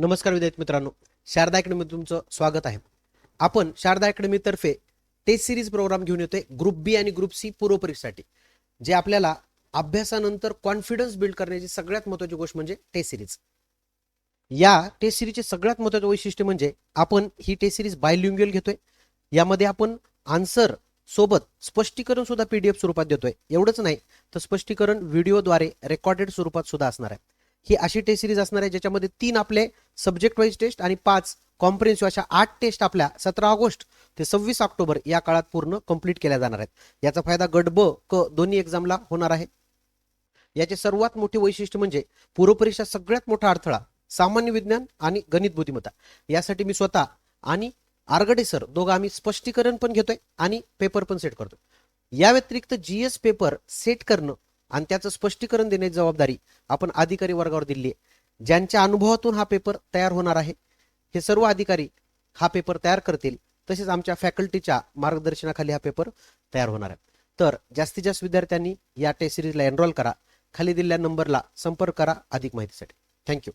नमस्कार विद्यार्थी मित्रांनो. शारदा अकॅडमी तुमचं स्वागत आहे. आपण शारदा अकॅडमीतर्फे टेस्ट सिरीज प्रोग्राम घेऊन येतोय. ग्रुप बी आणि ग्रुप सी पूर्वपरीक्षेसाठी. जे आपल्याला अभ्यासानंतर कॉन्फिडन्स बिल्ड करण्याची सगळ्यात महत्वाची गोष्ट म्हणजे टेस्ट सिरीज. या टेस्ट सिरीजचे सगळ्यात महत्वाचं वैशिष्ट्य म्हणजे आपण ही टेस्ट सिरीज बायलिंग्युअल घेतोय. यामध्ये आपण आन्सर सोबत स्पष्टीकरण सुद्धा पीडीएफ स्वरूपात देतोय. एवढंच नाही तर स्पष्टीकरण व्हिडिओद्वारे रेकॉर्डेड स्वरूपात सुद्धा असणार आहे. ही अशी टेस्ट सिरीज असणार आहे ज्याच्यामध्ये तीन आपले सब्जेक्ट वाईज टेस्ट आणि पाच कॉम्प्रिहेन्सिव्ह अशा आठ टेस्ट आपल्या सतरा ऑगस्ट ते सव्वीस ऑक्टोबर या काळात पूर्ण कंप्लीट केल्या जाणार आहेत. याचा फायदा गट ब क दोन्ही एक्झामला होणार आहे. याचे सर्वात मोठे वैशिष्ट्य म्हणजे पूर्वपरीक्षा सगळ्यात मोठा अडथळा सामान्य विज्ञान आणि गणित बुद्धिमत्ता. यासाठी मी स्वतः आणि आरगडे सर दोघं आम्ही स्पष्टीकरण पण घेतोय आणि पेपर पण सेट करतोय. या व्यतिरिक्त जीएस पेपर सेट करणं आणि त्याचं स्पष्टीकरण देण्याची जबाबदारी आपण अधिकारी वर्गावर दिली आहे. ज्यांच्या अनुभवातून हा पेपर तयार होणार आहे हे सर्व अधिकारी हा पेपर तयार करतील. तसेच आमच्या फॅकल्टीच्या मार्गदर्शनाखाली हा पेपर तयार होणार आहे. तर जास्तीत जास्त विद्यार्थ्यांनी या टेस्ट सिरीजला एनरोल करा. खाली दिलेल्या नंबरला संपर्क करा अधिक माहितीसाठी. थँक्यू.